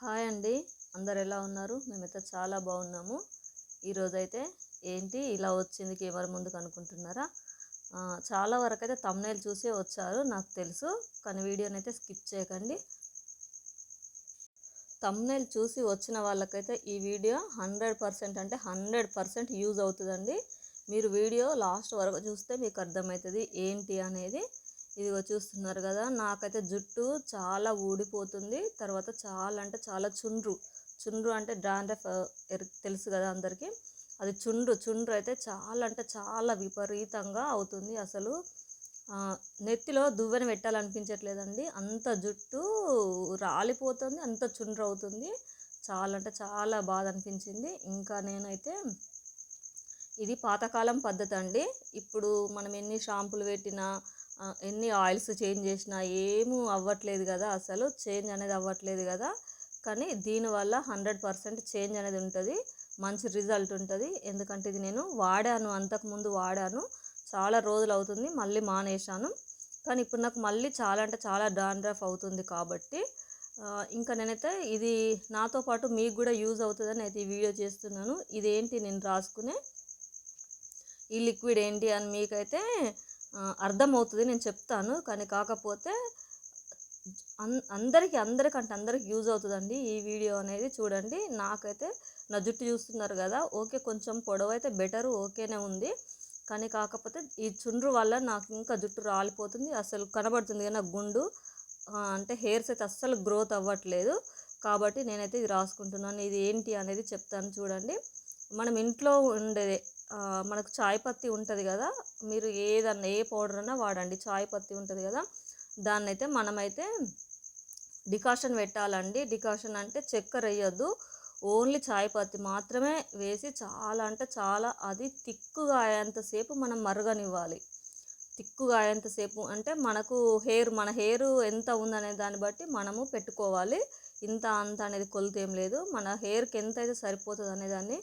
Hi అండి. అందరు ఎలా ఉన్నారు? మేమైతే చాలా బాగున్నాము. ఈరోజైతే ఏంటి? ఇలా వచ్చింది కెమెరా ముందుకు అనుకుంటున్నారా? చాలా వరకు అయితే తమ్నైల్ చూసే వచ్చారు నాకు తెలుసు. కానీ వీడియోని అయితే స్కిప్ చేయకండి. తమ్నైల్ చూసి వచ్చిన వాళ్ళకైతే ఈ వీడియో హండ్రెడ్ పర్సెంట్ అంటే హండ్రెడ్ పర్సెంట్ యూజ్ అవుతుందండి. మీరు వీడియో లాస్ట్ వరకు చూస్తే మీకు అర్థమవుతుంది ఏంటి అనేది. ఇదిగో చూస్తున్నారు కదా నాకైతే జుట్టు చాలా ఊడిపోతుంది. తర్వాత చాలా అంటే చాలా చుండ్రు. చుండ్రు అంటే డాండ్రఫ్ తెలుసు కదా అందరికీ. అది చుండ్రు చుండ్రు అయితే చాలా అంటే చాలా విపరీతంగా అవుతుంది అసలు. నెత్తిలో దువ్వెన పెట్టాలనిపించట్లేదండి. అంత జుట్టు రాలిపోతుంది అంత చుండ్రు అవుతుంది. చాలా అంటే చాలా బాధ అనిపించింది. ఇంకా నేనైతే ఇది పాతకాలం పద్ధతి అండి. ఇప్పుడు మనం ఎన్ని షాంపులు పెట్టినా ఎన్ని ఆయిల్స్ చేంజ్ చేసినా ఏమీ అవ్వట్లేదు కదా అసలు చేంజ్ అనేది అవ్వట్లేదు కదా. కానీ దీనివల్ల హండ్రెడ్ పర్సెంట్ చేంజ్ అనేది ఉంటుంది మంచి రిజల్ట్ ఉంటుంది. ఎందుకంటే ఇది నేను వాడాను అంతకుముందు వాడాను చాలా రోజులు అవుతుంది మళ్ళీ మానేశాను. కానీ ఇప్పుడు నాకు మళ్ళీ చాలా అంటే చాలా డాండ్రఫ్ అవుతుంది కాబట్టి ఇంకా నేనైతే ఇది నాతో పాటు మీకు కూడా యూజ్ అవుతుందని అయితే ఈ వీడియో చేస్తున్నాను. ఇదేంటి నేను రాసుకునే? ఈ లిక్విడ్ ఏంటి అని మీకైతే అర్థమవుతుంది నేను చెప్తాను. కానీ కాకపోతే అందరికీ అందరికంటే అందరికి యూజ్ అవుతుందండి ఈ వీడియో అనేది. చూడండి నాకైతే నా జుట్టు చూస్తున్నారు కదా ఓకే కొంచెం పొడవు అయితే బెటర్ ఓకేనే ఉంది. కానీ కాకపోతే ఈ చుండ్రు వల్ల నాకు ఇంకా జుట్టు రాలిపోతుంది అసలు కనబడుతుంది కానీ నా గుండు. అంటే హెయిర్స్ అయితే అస్సలు గ్రోత్ అవ్వట్లేదు. కాబట్టి నేనైతే ఇది రాసుకుంటున్నాను. ఇది ఏంటి అనేది చెప్తాను చూడండి. మనం ఇంట్లో ఉండేదే మనకు చాయ్ పత్తి ఉంటుంది కదా మీరు ఏదన్నా ఏ పౌడర్ అన్నా వాడండి చాయ్ పత్తి ఉంటుంది కదా దాన్ని అయితే మనమైతే డికాషన్ పెట్టాలండి. డికాషన్ అంటే చక్కెర వేయొద్దు ఓన్లీ చాయ్ పత్తి మాత్రమే వేసి చాలా అంటే చాలా అది తిక్కుగా అయ్యేంతసేపు మనం మరగనివ్వాలి. తిక్కుగా అయ్యేంతసేపు అంటే మనకు హెయిర్ మన హెయిర్ ఎంత ఉందనే దాన్ని బట్టి మనము పెట్టుకోవాలి. ఇంత అంత అనేది కొలత ఏం లేదు. మన హెయిర్కి ఎంత అయితే సరిపోతుంది అనేదాన్ని దాన్ని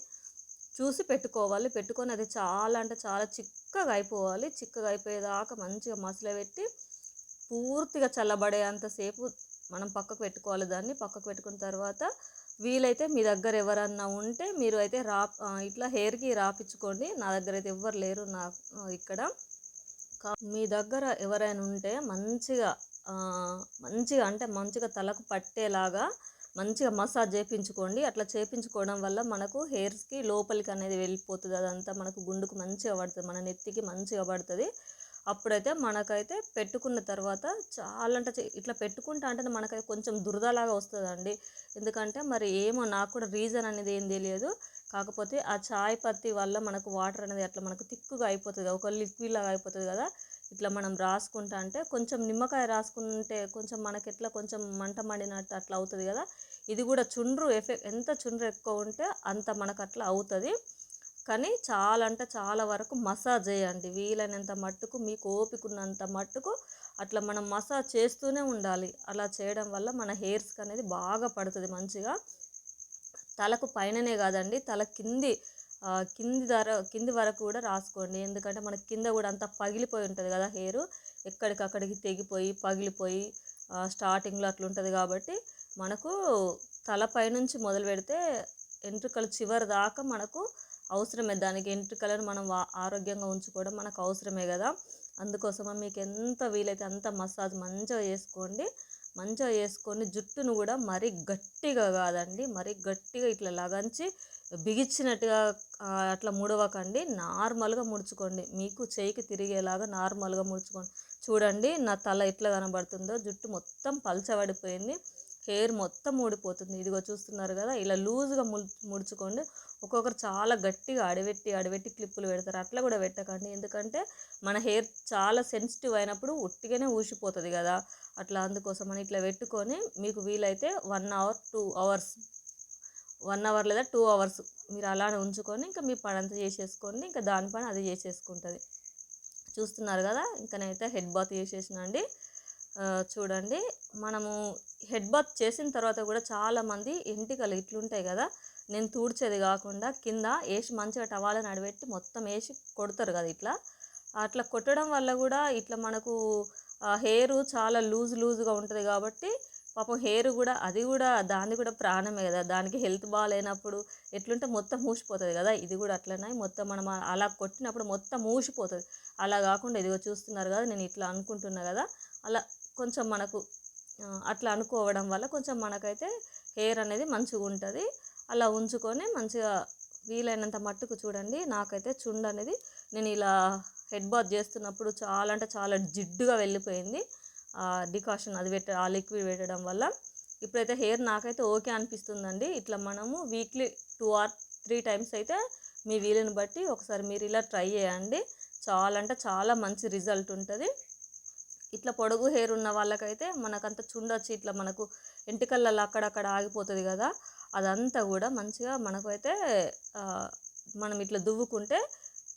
చూసి పెట్టుకోవాలి. పెట్టుకొని అది చాలా అంటే చాలా చిక్కగా అయిపోవాలి. చిక్కగా అయిపోయేదాకా మంచిగా మసలబెట్టి పూర్తిగా చల్లబడేంతసేపు మనం పక్కకు పెట్టుకోవాలి దాన్ని. పక్కకు పెట్టుకున్న తర్వాత వీలైతే మీ దగ్గర ఎవరన్నా ఉంటే మీరు అయితే రా ఇట్లా హెయిర్కి రాపించుకోండి నా దగ్గర అయితే ఎవ్వరు లేరు నా ఇక్కడ. మీ దగ్గర ఎవరైనా ఉంటే మంచిగా మంచిగా అంటే మంచిగా తలకు పట్టేలాగా మంచిగా మసాజ్ చేయించుకోండి అట్లా చేయించుకోవడం వల్ల మనకు హెయిర్స్కి లోపలికి అనేది వెళ్ళిపోతుంది. అదంతా మనకు గుండుకు మంచిగా పడుతుంది. మన నెత్తికి మంచిగా పడుతుంది. అప్పుడైతే మనకైతే పెట్టుకున్న తర్వాత చాలా అంటే ఇట్లా పెట్టుకుంటా అంటే మనకైతే కొంచెం దురదలాగా వస్తుందండి. ఎందుకంటే మరి ఏమో నాకు కూడా రీజన్ అనేది ఏం తెలియదు. కాకపోతే ఆ చాయ్ పత్తి వల్ల మనకు వాటర్ అనేది అట్లా మనకు తిక్కుగా అయిపోతుంది. ఒక లిక్విడ్ లాగా అయిపోతుంది కదా. ఇట్లా మనం రాసుకుంటా అంటే కొంచెం నిమ్మకాయ రాసుకుంటే కొంచెం మనకి ఎట్లా కొంచెం మంట మండినట్టు అట్లా అవుతుంది కదా. ఇది కూడా చుండ్రు ఎఫెక్ట్ ఎంత చుండ్రు ఎక్కువ ఉంటే అంత మనకు అట్లా అవుతుంది. కానీ చాలా అంటే చాలా వరకు మసాజ్ చేయండి. వీలైనంత మట్టుకు మీకు ఓపికన్నంత మట్టుకు అట్లా మనం మసాజ్ చేస్తూనే ఉండాలి. అలా చేయడం వల్ల మన హెయిర్స్కి అనేది బాగా పడుతుంది మంచిగా. తలకు పైననే కాదండి తల కింది కింది ధర కింది వరకు కూడా రాసుకోండి. ఎందుకంటే మనకి కింద కూడా అంతా పగిలిపోయి ఉంటుంది కదా హెయిర్. ఎక్కడికక్కడికి తెగిపోయి పగిలిపోయి స్టార్టింగ్లో అట్లా ఉంటుంది కాబట్టి మనకు తలపై నుంచి మొదలు పెడితే ఎంట్రుకలు చివరి దాకా మనకు అవసరమే. దానికి ఎంట్రుకలను మనం వా- ఆరోగ్యంగా ఉంచుకోవడం మనకు అవసరమే కదా. అందుకోసమే మీకు ఎంత వీలైతే అంత మసాజ్ మంచిగా చేసుకోండి. మంచిగా వేసుకొని జుట్టును కూడా మరీ గట్టిగా కాదండి మరీ గట్టిగా ఇట్లా లగంచి బిగించినట్టుగా అట్లా ముడవకండి. నార్మల్గా ముడుచుకోండి. మీకు చేయికి తిరిగేలాగా నార్మల్గా ముడుచుకోండి. చూడండి నా తల ఎట్లా కనబడుతుందో. జుట్టు మొత్తం పలచబడిపోయింది. హెయిర్ మొత్తం ఊడిపోతుంది. ఇదిగో చూస్తున్నారు కదా ఇలా లూజ్గా ము ముడుచుకోండి. ఒక్కొక్కరు చాలా గట్టిగా అడబెట్టి అడబెట్టి క్లిప్పులు పెడతారు. అట్లా కూడా పెట్టకండి. ఎందుకంటే మన హెయిర్ చాలా సెన్సిటివ్ అయినప్పుడు ఉట్టిగానే ఊసిపోతుంది కదా. అట్లా అందుకోసం అని ఇట్లా పెట్టుకొని మీకు వీలైతే one hour two hours one hour లేదా టూ అవర్స్ మీరు అలానే ఉంచుకొని ఇంకా మీ పని అంతా చేసేసుకోండి. ఇంకా దాని పని అది చేసేసుకుంటుంది. చూస్తున్నారు కదా ఇంకా నేనైతే హెడ్ బాత్ చేసేసినా అండి. చూడండి. మనము హెడ్ బాత్ చేసిన తర్వాత కూడా చాలామంది ఎంటికలు ఇట్లుంటాయి కదా నేను తూడ్చేది కాకుండా కింద వేసి మంచిగా టవాలని అడబెట్టి మొత్తం వేసి కొడతారు కదా ఇట్లా. అట్లా కొట్టడం వల్ల కూడా ఇట్లా మనకు హెయిర్ చాలా లూజ్ లూజ్గా ఉంటుంది కాబట్టి పాపం హెయిర్ కూడా అది కూడా దాన్ని కూడా ప్రాణమే కదా. దానికి హెల్త్ బాగాలేనప్పుడు ఎట్లుంటే మొత్తం మూసిపోతుంది కదా. ఇది కూడా అట్లనే మొత్తం మనం అలా కొట్టినప్పుడు మొత్తం మూసిపోతుంది. అలా కాకుండా ఇదిగో చూస్తున్నారు కదా నేను ఇట్లా అనుకుంటున్నా కదా. అలా కొంచెం మనకు అట్లా అనుకోవడం వల్ల కొంచెం మనకైతే హెయిర్ అనేది మంచిగా ఉంటుంది. అలా ఉంచుకొని మంచిగా వీలైనంత మట్టుకు చూడండి. నాకైతే చుండు అనేది నేను ఇలా హెడ్ బాత్ చేస్తున్నప్పుడు చాలా అంటే చాలా జిడ్డుగా వెళ్ళిపోయింది. ఆ డికాషన్ అది పెట్ట ఆ లిక్విడ్ పెట్టడం వల్ల. ఇప్పుడైతే హెయిర్ నాకైతే ఓకే అనిపిస్తుందండి. ఇట్లా మనము weekly two or three times అయితే మీ వీలుని బట్టి ఒకసారి మీరు ఇలా ట్రై చేయండి. చాలా అంటే చాలా మంచి రిజల్ట్ ఉంటుంది. ఇట్లా పొడుగు హెయిర్ ఉన్న వాళ్ళకైతే మనకంత చుండొచ్చి ఇట్లా మనకు ఎంటికలలో అక్కడక్కడ ఆగిపోతుంది కదా అదంతా కూడా మంచిగా మనకైతే మనం ఇట్లా దువ్వుకుంటే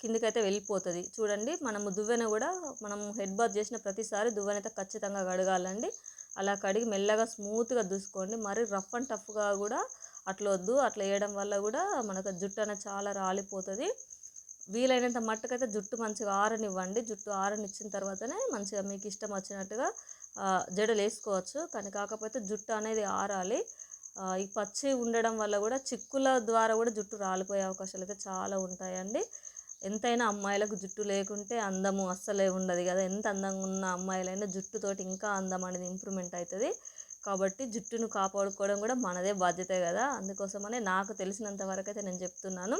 కిందికైతే వెళ్ళిపోతుంది. చూడండి మనము దువ్వెన కూడా మనం హెడ్ బాత్ చేసిన ప్రతిసారి దువ్వెనైతే ఖచ్చితంగా కడగాలండి. అలా కడిగి మెల్లగా స్మూత్గా దూసుకోండి. మరి రఫ్ అండ్ టఫ్గా కూడా అట్లా వద్దు. అట్లా వేయడం వల్ల కూడా మనకు జుట్టు అనేది చాలా రాలిపోతుంది. వీలైనంత మట్టుకైతే జుట్టు మంచిగా ఆరనివ్వండి. జుట్టు ఆరనిచ్చిన తర్వాతనే మంచిగా మీకు ఇష్టం వచ్చినట్టుగా జడలు వేసుకోవచ్చు. కానీ కాకపోతే జుట్టు అనేది ఆరాలి. ఈ పచ్చి ఉండడం వల్ల కూడా చిక్కుల ద్వారా కూడా జుట్టు రాలిపోయే అవకాశాలు అయితే చాలా ఉంటాయండి. ఎంతైనా అమ్మాయిలకు జుట్టు లేకుంటే అందము అస్సలే ఉండదు కదా. ఎంత అందంగా ఉన్న అమ్మాయిలైనా జుట్టుతోటి ఇంకా అందం అనేది ఇంప్రూవ్మెంట్ అవుతుంది. కాబట్టి జుట్టును కాపాడుకోవడం కూడా మనదే బాధ్యతే కదా. అందుకోసమనే నాకు తెలిసినంత వరకు అయితే నేను చెప్తున్నాను.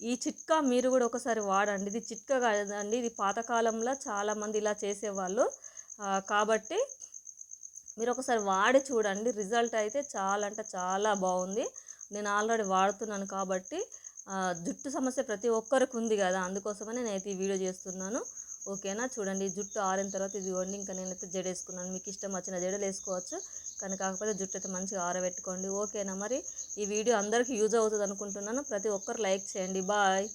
ఈ చిట్కా మీరు కూడా ఒకసారి వాడండి. ఇది చిట్కా కాదండి. ఇది పాతకాలంలో చాలామంది ఇలా చేసేవాళ్ళు. కాబట్టి మీరు ఒకసారి వాడి చూడండి. రిజల్ట్ అయితే చాలా అంటే చాలా బాగుంది. నేను ఆల్రెడీ వాడుతున్నాను కాబట్టి జుట్టు సమస్య ప్రతి ఒక్కరికి ఉంది కదా. అందుకోసమనే నేనైతే ఈ వీడియో చేస్తున్నాను. ఓకేనా? చూడండి జుట్టు ఆరిన తర్వాత ఇది వండి ఇంకా నేనైతే జడ వేసుకున్నాను మీకు ఇష్టం వచ్చిన జడలు వేసుకోవచ్చు. కానీ కాకపోతే జుట్టు అయితే మంచిగా ఆరబెట్టుకోండి. ఓకేనా మరి? ఈ వీడియో అందరికీ యూజ్ అవుతుంది అనుకుంటున్నాను. ప్రతి ఒక్కరు లైక్ చేయండి. బాయ్.